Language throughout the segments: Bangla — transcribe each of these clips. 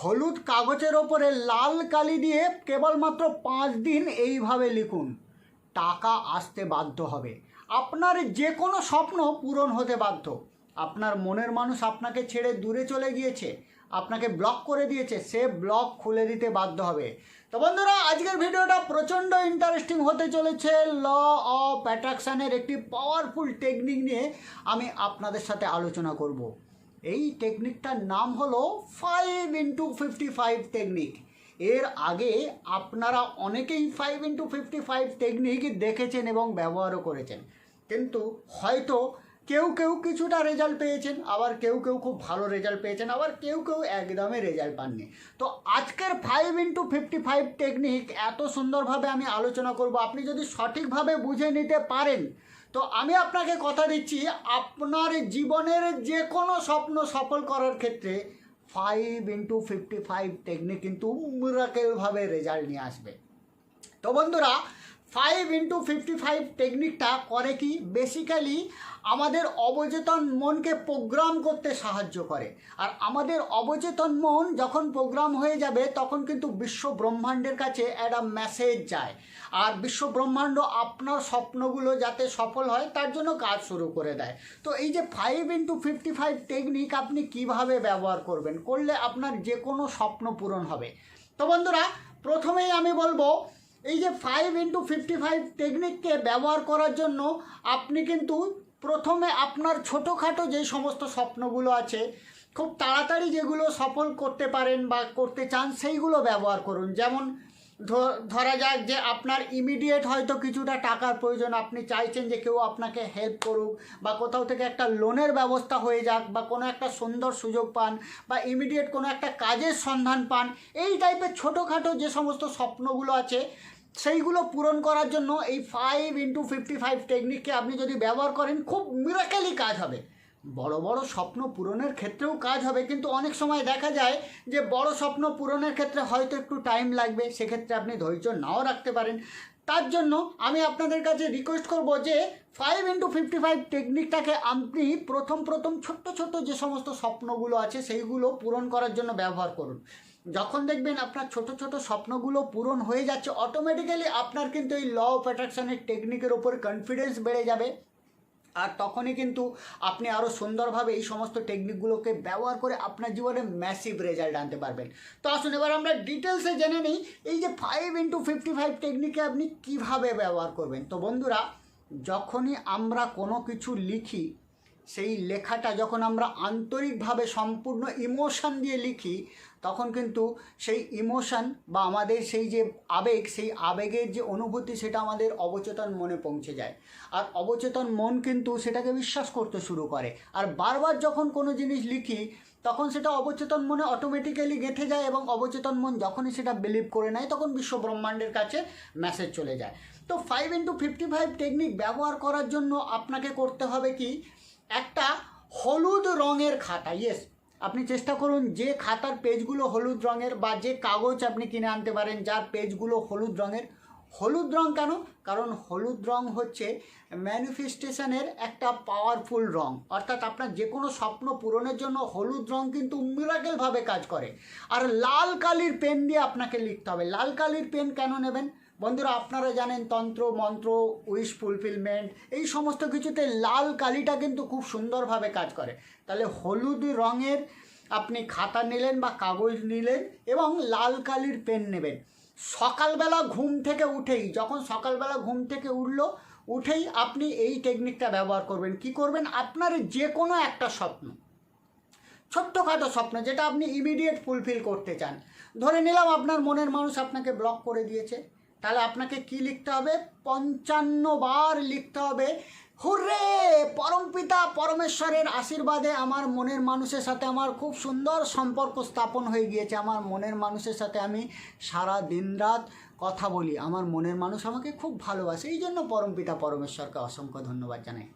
হলুদ কাগজের ওপরে লাল কালি দিয়ে কেবলমাত্র পাঁচ দিন এইভাবে লিখুন। টাকা আসতে বাধ্য হবে। আপনার যে কোনো স্বপ্ন পূরণ হতে বাধ্য। আপনার মনের মানুষ আপনাকে ছেড়ে দূরে চলে গিয়েছে। আপনাকে ব্লক করে দিয়েছে। সে ব্লক খুলে দিতে বাধ্য হবে। তো বন্ধুরা, আজকের ভিডিওটা প্রচণ্ড ইন্টারেস্টিং হতে চলেছে। ল অফ অ্যাট্রাকশানের একটি পাওয়ারফুল টেকনিক নিয়ে আমি আপনাদের সাথে আলোচনা করব। এই টেকনিকটার নাম হলো five into fifty five technique এর আগে আপনারা অনেকেই five into fifty five technique দেখেছেন এবং ব্যবহারও করেছেন। কিন্তু হয়তো কেউ কেউ কিছুটা রেজাল্ট পেয়েছেন, আবার কেউ কেউ খুব ভালো রেজাল্ট পেয়েছেন, আবার কেউ কেউ একদমই রেজাল্ট পাননি। তো আজকের five into fifty five technique এত সুন্দরভাবে আমি আলোচনা করব, আপনি যদি সঠিকভাবে বুঝে নিতে পারেন তো আমি আপনাকে কথা দিচ্ছি, আপনার জীবনের যে কোনো স্বপ্ন সফল করার ক্ষেত্রে five into fifty five technique কিন্তু মিরাকেলভাবে রেজাল্ট নিয়ে আসবে। তো বন্ধুরা ফাইভ ইন্টু ফিফটি ফাইভ টেকনিকটা করে কি? বেসিক্যালি আমাদের অবচেতন মনকে প্রোগ্রাম করতে সাহায্য করে। আর আমাদের অবচেতন মন যখন প্রোগ্রাম হয়ে যাবে, তখন কিন্তু বিশ্ব ব্রহ্মাণ্ডের কাছে একটা মেসেজ যায়। আর বিশ্ব ব্রহ্মাণ্ড আপনার স্বপ্নগুলো যাতে সফল হয়, তার জন্য কাজ শুরু করে দেয়। তো এই যে five into fifty five technique আপনি কীভাবে ব্যবহার করবেন? করলে আপনার যে কোনো স্বপ্ন পূরণ হবে। তো বন্ধুরা, প্রথমেই আমি বলব এই যে ফাইভ ইন্টু ফিফটি ফাইভ টেকনিককে ব্যবহার করার জন্য আপনি কিন্তু প্রথমে আপনার ছোটোখাটো যে সমস্ত স্বপ্নগুলো আছে, খুব তাড়াতাড়ি যেগুলো সফল করতে পারেন বা করতে চান সেইগুলো ব্যবহার করুন। যেমন ধরা যাক যে আপনার ইমিডিয়েট হয়তো কিছুটা টাকার প্রয়োজন, আপনি চাইছেন যে কেউ আপনাকে হেল্প করুক বা কোথাও থেকে একটা লোনের ব্যবস্থা হয়ে যাক বা কোনো একটা সুন্দর সুযোগ পান বা ইমিডিয়েট কোনো একটা কাজের সন্ধান পান, এই টাইপের ছোটোখাটো যে সমস্ত স্বপ্নগুলো আছে সেইগুলো পূরণ করার জন্য এই ফাইভ ইন্টু ফিফটি ফাইভ টেকনিককে আপনি যদি ব্যবহার করেন, খুব মিরাকেলি কাজ হবে। বড় বড় স্বপ্ন পূরণের ক্ষেত্রেও কাজ হবে, কিন্তু অনেক সময় দেখা যায় যে বড় স্বপ্ন পূরণের ক্ষেত্রে হয়তো একটু টাইম লাগবে, সেক্ষেত্রে আপনি ধৈর্য নাও রাখতে পারেন। তার জন্য আমি আপনাদের কাছে রিকোয়েস্ট করব যে ফাইভ ইন্টু ফিফটি ফাইভ টেকনিকটাকে আপনি প্রথম প্রথম ছোট্ট ছোট্ট যে সমস্ত স্বপ্নগুলো আছে, সেইগুলো পূরণ করার জন্য ব্যবহার করুন। যখন দেখবেন আপনার ছোট ছোট স্বপ্নগুলো পূরণ হয়ে যাচ্ছে অটোমেটিক্যালি আপনার কিন্তু এই ল অফ অ্যাট্রাকশনের টেকনিকের ওপর কনফিডেন্স বেড়ে যাবে। আর তখনই কিন্তু আপনি আরও সুন্দরভাবে এই সমস্ত টেকনিকগুলোকে ব্যবহার করে আপনার জীবনে ম্যাসিভ রেজাল্ট আনতে পারবেন। তো আসুন, এবার আমরা ডিটেলসে জেনে নিই, এই যে ফাইভ ইন্টু ফিফটি ফাইভ টেকনিকে আপনি কীভাবে ব্যবহার করবেন? তো বন্ধুরা, যখনই আমরা কোনো কিছু লিখি সেই লেখাটা যখন আমরা আন্তরিকভাবে সম্পূর্ণ ইমোশন দিয়ে লিখি, তখন কিন্তু সেই ইমোশন বা আমাদের সেই যে আবেগ, সেই আবেগের যে অনুভূতি সেটা আমাদের অবচেতন মনে পৌঁছে যায়। আর অবচেতন মন কিন্তু সেটাকে বিশ্বাস করতে শুরু করে। আর বারবার যখন কোনো জিনিস লিখি, তখন সেটা অবচেতন মনে অটোমেটিক্যালি গেঁথে যায় এবং অবচেতন মন যখনই সেটা বিলিভ করে নেয়, তখন বিশ্ব ব্রহ্মাণ্ডের কাছে মেসেজ চলে যায়। তো five into fifty five technique ব্যবহার করার জন্য আপনাকে করতে হবে কি? একটা হলুদ রঙের খাতা ইয়েস আপনি চেষ্টা করুন যে খাতার পেজগুলো হলুদ রঙের বা যে কাগজ আপনি কিনে আনতে পারেন, যার পেজগুলো হলুদ রঙের। হলুদ রং কেন? কারণ হলুদ রং হচ্ছে ম্যানিফেস্টেশনের একটা পাওয়ারফুল রং। অর্থাৎ আপনার যে কোনো স্বপ্ন পূরণের জন্য হলুদ রং কিন্তু মিরাকেলভাবে কাজ করে। আর লাল কালির পেন দিয়ে আপনাকে লিখতে হবে। লাল কালির পেন কেন নেবেন? বন্ধুরা, আপনারা জানেন তন্ত্র, মন্ত্র উইশ ফুলফিলমেন্ট এই সমস্ত কিছুতে লাল কালিটা কিন্তু খুব সুন্দরভাবে কাজ করে। তাহলে হলুদ রঙের আপনি খাতা নিলেন বা কাগজ নিলেন এবং লাল কালির পেন নেবেন। সকালবেলা ঘুম থেকে উঠেই, যখন সকালবেলা ঘুম থেকে উঠল, উঠেই আপনি এই টেকনিকটা ব্যবহার করবেন। কি করবেন? আপনার যে কোনো একটা স্বপ্ন, ছোট্টখাটো স্বপ্ন যেটা আপনি ইমিডিয়েট ফুলফিল করতে চান। ধরে নিলাম আপনার মনের মানুষ আপনাকে ব্লক করে দিয়েছে। তাহলে আপনাকে কি লিখতে হবে? পঞ্চান্ন বার লিখতে হবে, হুররে পরমপিতা পরমেশ্বরের আশীর্বাদে আমার মনের মানুষের সাথে আমার খুব সুন্দর সম্পর্ক স্থাপন হয়ে গিয়েছে। আমার মনের মানুষের সাথে আমি সারা দিন রাত কথা বলি। আমার মনের মানুষ আমাকে খুব ভালোবাসে। এই জন্য পরমপিতা পরমেশ্বরকে অসংখ্য ধন্যবাদ জানাই।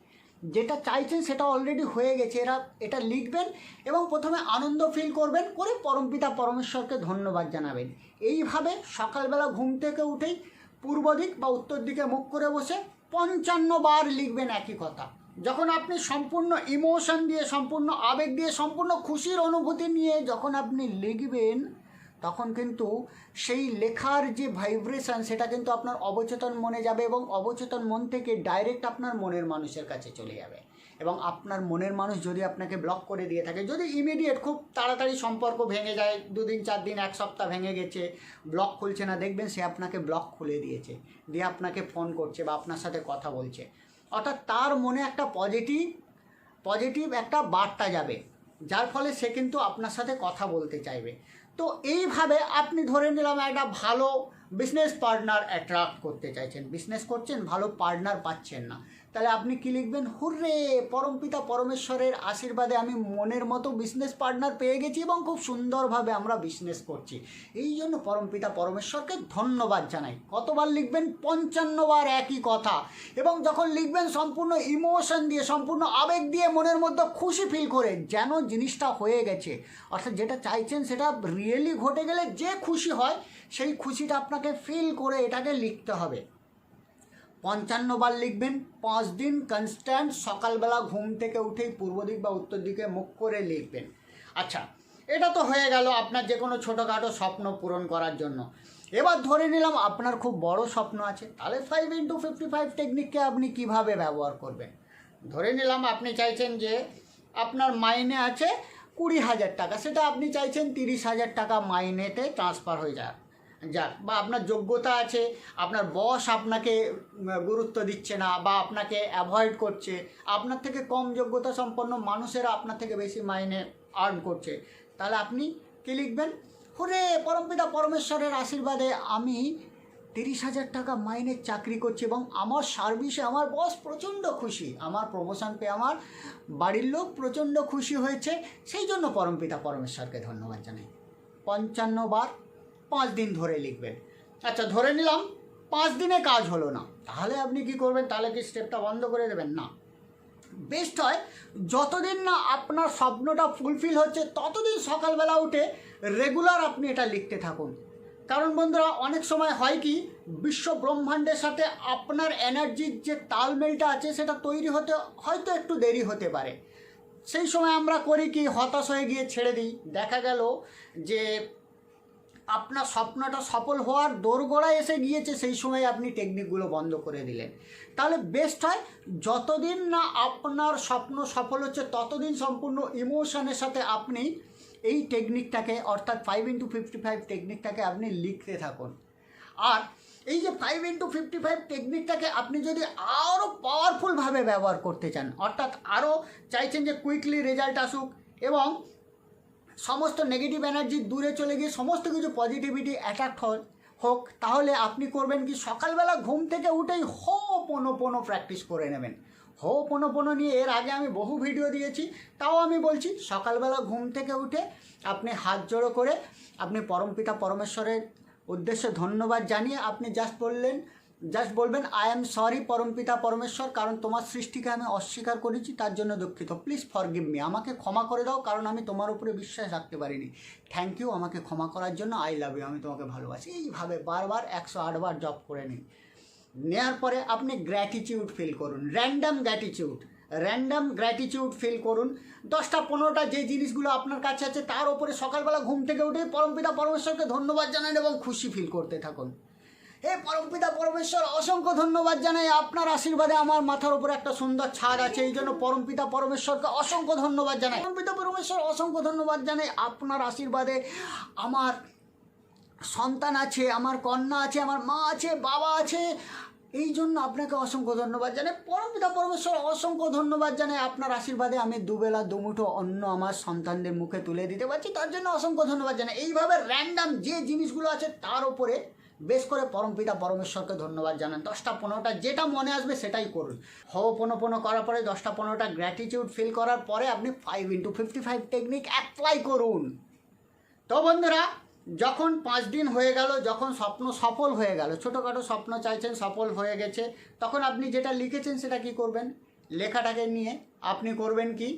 যেটা চাইছেন সেটা অলরেডি হয়ে গেছে। এরা এটা লিখবেন এবং প্রথমে আনন্দ ফিল করবেন, করে পরমপিতা পরমেশ্বরকে ধন্যবাদ জানাবেন। এইভাবে সকালবেলা ঘুম থেকে উঠেই পূর্ব দিক বা উত্তর দিকে মুখ করে বসে পঞ্চান্ন বার লিখবেন একই কথা। যখন আপনি সম্পূর্ণ ইমোশন দিয়ে, সম্পূর্ণ আবেগ দিয়ে, সম্পূর্ণ খুশির অনুভূতি নিয়ে যখন আপনি লিখবেন তখন কিন্তু সেই লেখার যে ভাইব্রেশন সেটা কিন্তু আপনার অবচেতন মনে যাবে এবং অবচেতন মন থেকে ডাইরেক্ট আপনার মনের মানুষের কাছে চলে যাবে। এবং আপনার মনের মানুষ যদি আপনাকে ব্লক করে দিয়ে থাকে, যদি ইমিডিয়েট খুব তাড়াতাড়ি সম্পর্ক ভেঙে যায়, দুদিন চার দিন এক সপ্তাহ ভেঙে গেছে ব্লক খুলছে না, দেখবেন সে আপনাকে ব্লক খুলে দিয়েছে, দিয়ে আপনাকে ফোন করছে বা আপনার সাথে কথা বলছে। অর্থাৎ তার মনে একটা পজিটিভ পজিটিভ একটা বার্তা যাবে, যার ফলে সে কিন্তু আপনার সাথে কথা বলতে চাইবে। তো এইভাবে আপনি ধরে নিলাম একটা ভালো বিজনেস পার্টনার অ্যাট্রাক্ট করতে চাইছেন। বিজনেস করছেন, ভালো পার্টনার পাচ্ছেন না। তাহলে আপনি কি লিখবেন? হুররে পরমপিতা পরমেশ্বরের আশীর্বাদে আমি মনের মতো বিজনেস পার্টনার পেয়ে গেছি এবং খুব সুন্দরভাবে আমরা বিজনেস করছি। এই জন্য পরমপিতা পরমেশ্বরকে ধন্যবাদ জানাই। কতবার লিখবেন? পঞ্চান্নবার একই কথা। এবং যখন লিখবেন, সম্পূর্ণ ইমোশন দিয়ে, সম্পূর্ণ আবেগ দিয়ে মনের মধ্যে খুশি ফিল করে যেন জিনিসটা হয়ে গেছে। অর্থাৎ যেটা চাইছেন সেটা রিয়েলি ঘটে গেলে যে খুশি হয়, সেই খুশিটা আপনাকে ফিল করে এটাকে লিখতে হবে। পঞ্চান্ন বার লিখবেন, পাঁচ দিন কনস্ট্যান্ট সকালবেলা ঘুম থেকে উঠেই পূর্ব দিক বা উত্তর দিকে মুখ করে লিখবেন। আচ্ছা এটা তো হয়ে গেল আপনার যে কোনো ছোটোখাটো স্বপ্ন পূরণ করার জন্য। এবার ধরে নিলাম আপনার খুব বড় স্বপ্ন আছে, তাহলে ফাইভ ইন্টু ফিফটি ফাইভ টেকনিককে আপনি কীভাবে ব্যবহার করবেন? ধরে নিলাম আপনি চাইছেন যে আপনার মাইনে আছে কুড়ি হাজার টাকা, সেটা আপনি চাইছেন তিরিশ হাজার টাকা মাইনেতে ট্রান্সফার হয়ে যাক। যাক, বা আপনার যোগ্যতা আছে, আপনার বস আপনাকে গুরুত্ব দিচ্ছে না, বা আপনাকে অ্যাভয়েড করছে, আপনার থেকে কম যোগ্যতা সম্পন্ন মানুষেরা আপনার থেকে বেশি মাইনে আর্ন করছে। তাহলে আপনি কী লিখবেন? হুরে পরমপিতা পরমেশ্বরের আশীর্বাদে আমি তিরিশ হাজার টাকা মাইনের চাকরি করছি এবং আমার সার্ভিসে আমার বস প্রচণ্ড খুশি, আমার প্রমোশন পেয়ে আমার বাড়ির লোক প্রচণ্ড খুশি হয়েছে। সেই জন্য পরমপিতা পরমেশ্বরকে ধন্যবাদ জানাই। পঞ্চান্ন বার পাঁচ দিন ধরে লিখবেন। আচ্ছা ধরে নিলাম, পাঁচ দিনে কাজ হলো না। তাহলে আপনি কি করবেন? তাহলে কি স্টেপটা বন্ধ করে দেবেন? না। বেস্ট হয়, যতদিন না আপনার স্বপ্নটা ফুলফিল হচ্ছে, ততদিন সকালবেলা উঠে রেগুলার আপনি এটা লিখতে থাকুন। কারণ বন্ধুরা, অনেক সময় হয় কি, বিশ্ব ব্রহ্মাণ্ডের সাথে আপনার এনার্জির যে তালমেলটা আছে, সেটা তৈরি হতে, হয়তো একটু দেরি হতে পারে। সেই সময় আমরা করি কি, হতাশ হয়ে গিয়ে ছেড়ে দিই। দেখা গেল যে আপনার স্বপ্নটা সফল হওয়ার দোরগোড়ায় এসে গিয়েছে, সেই সময় আপনি টেকনিকগুলো বন্ধ করে দিলেন। তাহলে বেস্ট হয় যতদিন না আপনার স্বপ্ন সফল হচ্ছে, ততদিন সম্পূর্ণ ইমোশনের সাথে আপনি এই টেকনিকটাকে অর্থাৎ ফাইভ ইন্টু ফিফটি ফাইভ টেকনিকটাকে আপনি লিখতে থাকুন। আর এই যে ফাইভ ইন্টু ফিফটি ফাইভ টেকনিকটাকে আপনি যদি আরও পাওয়ারফুলভাবে ব্যবহার করতে চান, অর্থাৎ আরও চাইছেন যে কুইকলি রেজাল্ট আসুক এবং সমস্ত নেগেটিভ এনার্জি দূরে চলে গিয়ে সমস্ত কিছু পজিটিভিটি অ্যাট্রাক্ট হোক, তাহলে আপনি করবেন কি সকালবেলা ঘুম থেকে উঠেই হো পোনো পোনো প্র্যাকটিস করে নেবেন। হো পোনো পোনো নিয়ে এর আগে আমি বহু ভিডিও দিয়েছি, তাও আমি বলছি সকালবেলা ঘুম থেকে উঠে আপনি হাত জোড়ো করে আপনি পরমপিতা পরমেশ্বরের উদ্দেশ্যে ধন্যবাদ জানিয়ে আপনি জাস্ট বললেন জাস্ট বলবেন আই এম সরি পরমপিতা পরমেশ্বর, কারণ তোমার সৃষ্টিকে আমি অস্বীকার করেছি, তার জন্য দুঃখিত। প্লিজ ফরগিভ মি আমাকে ক্ষমা করে দাও, কারণ আমি তোমার উপরে বিশ্বাস রাখতে পারিনি। থ্যাংক ইউ আমাকে ক্ষমা করার জন্য। আই লাভ ইউ আমি তোমাকে ভালোবাসি। এইভাবে বারবার একশো আটবার জব করে নিন। নেওয়ার পরে আপনি গ্র্যাটিটিউড ফিল করুন। Random gratitude random gratitude feel করুন। দশটা, পনেরোটা যে জিনিসগুলো আপনার কাছে আছে, তার উপরে সকালবেলা ঘুম থেকে উঠে পরমপিতা পরমেশ্বরকে ধন্যবাদ জানান এবং খুশি ফিল করতে থাকুন। হে পরমপিতা পরমেশ্বর, অসংখ্য ধন্যবাদ জানাই। আপনার আশীর্বাদে আমার মাথার উপর একটা সুন্দর ছাদ আছে, এই জন্য পরমপিতা পরমেশ্বরকে অসংখ্য ধন্যবাদ জানাই। পরমপিতা পরমেশ্বর, অসংখ্য ধন্যবাদ জানাই। আপনার আশীর্বাদে আমার সন্তান আছে, আমার কন্যা আছে, আমার মা আছে, বাবা আছে। এই জন্য আপনাকে অসংখ্য ধন্যবাদ জানাই। পরমপিতা পরমেশ্বর, অসংখ্য ধন্যবাদ জানাই। আপনার আশীর্বাদে আমি দুবেলা, দুমুঠো অন্য আমার সন্তানদের মুখে তুলে দিতে পারছি। তার জন্য অসংখ্য ধন্যবাদ জানাই। এইভাবে র্যান্ডাম যে জিনিসগুলো আছে, তার উপরে বেশ করে পরমপিতা পরমেশ্বরকে ধন্যবাদ জানান। দশটা পনেরোটা যেটা মনে আসবে সেটাই করুন। হো পনো পনো করার পরে দশটা পনেরোটা গ্র্যাটিটিউড ফিল করার পরে আপনি five into fifty five technique apply করুন। তো বন্ধুরা, যখন পাঁচ দিন হয়ে গেল, যখন স্বপ্ন সফল হয়ে গেল, ছোটোখাটো স্বপ্ন চাইছেন, সফল হয়ে গেছে, তখন আপনি যেটা লিখেছেন সেটা কি করবেন? লেখাটাকে নিয়ে আপনি করবেন কি?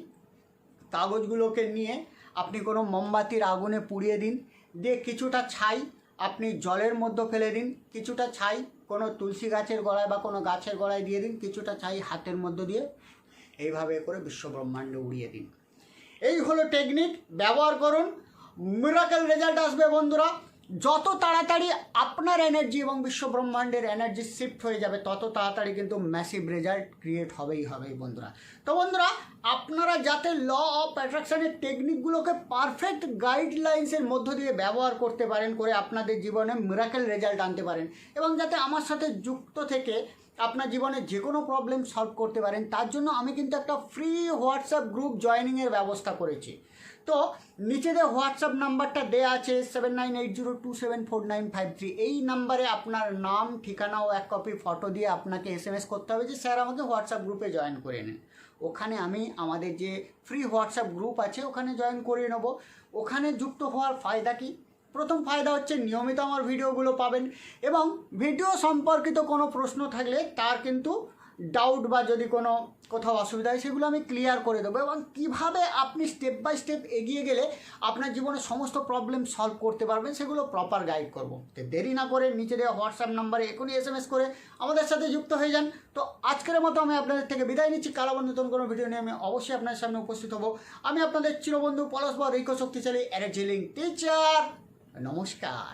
কাগজগুলোকে নিয়ে আপনি কোনো মোমবাতির আগুনে পুড়িয়ে দিন, দিয়ে কিছুটা ছাই আপনি জলের মধ্যে ফেলে দিন, কিছুটা ছাই, কোনো তুলসী গাছের গোড়ায় বা কোনো গাছের গোড়ায় দিয়ে দিন, কিছুটা ছাই হাতের মধ্যে দিয়ে এইভাবে করে বিশ্ব ব্রহ্মাণ্ডে উড়িয়ে দিন। এই হলো টেকনিক ব্যবহার করুন মিরাকেল রেজাল্ট আসবে বন্ধুরা। যত তাড়াতাড়ি আপনার এনার্জি এবং বিশ্ব ব্রহ্মাণ্ডের এনার্জি শিফট হয়ে যাবে, তত তাড়াতাড়ি কিন্তু ম্যাসিভ রেজাল্ট ক্রিয়েট হবেই হবেই বন্ধুরা। তো বন্ধুরা, আপনারা যাতে ল অফ অ্যাট্রাকশনের টেকনিকগুলোকে পারফেক্ট গাইডলাইন্সের মধ্য দিয়ে ব্যবহার করতে পারেন, করে আপনাদের জীবনে মিরাকেল রেজাল্ট আনতে পারেন, এবং যাতে আমার সাথে যুক্ত থেকে আপনার জীবনে যে কোনো প্রবলেম সলভ করতে পারেন, তার জন্য আমি কিন্তু একটা ফ্রি হোয়াটসঅ্যাপ গ্রুপ জয়েনিংয়ের ব্যবস্থা করেছি। তো নিচেতে হোয়াটসঅ্যাপ নাম্বারটা দেওয়া আছে seven nine eight zero two seven four nine five three এই নাম্বারে আপনার নাম, ঠিকানা ও এক কপি ফটো দিয়ে আপনাকে এস এম এস করতে হবে যে, স্যার, আমাকে হোয়াটসঅ্যাপ গ্রুপে জয়েন করে নিন। ওখানে আমি আমাদের যে ফ্রি হোয়াটসঅ্যাপ গ্রুপ আছে, ওখানে জয়েন করিয়ে নেব। ওখানে যুক্ত হওয়ার ফায়দা কী? প্রথম ফায়দা হচ্ছে, নিয়মিত আমার ভিডিওগুলো পাবেন এবং ভিডিও সম্পর্কিত কোনো প্রশ্ন থাকলে তার কিন্তু ডাউট বা যদি কোনো কোথাও অসুবিধা হয়, সেগুলো আমি ক্লিয়ার করে দেবো এবং কীভাবে আপনি স্টেপ বাই স্টেপ এগিয়ে গেলে আপনার জীবনে সমস্ত প্রবলেম সলভ করতে পারবেন, সেগুলো প্রপার গাইড করব। তো দেরি না করে নিচে দেওয়া হোয়াটসঅ্যাপ নাম্বারে এখনই এস এম এস করে আমাদের সাথে যুক্ত হয়ে যান। তো আজকের মতো আমি আপনাদের থেকে বিদায় নিচ্ছি। কালো নতুন কোনো ভিডিও নিয়ে আমি অবশ্যই আপনার সামনে উপস্থিত হব। আমি আপনাদের চিরবন্ধু পলাশ বা রিকো শক্তিশালী লিঙ্ক টিচার নমস্কার।